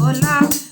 হলাম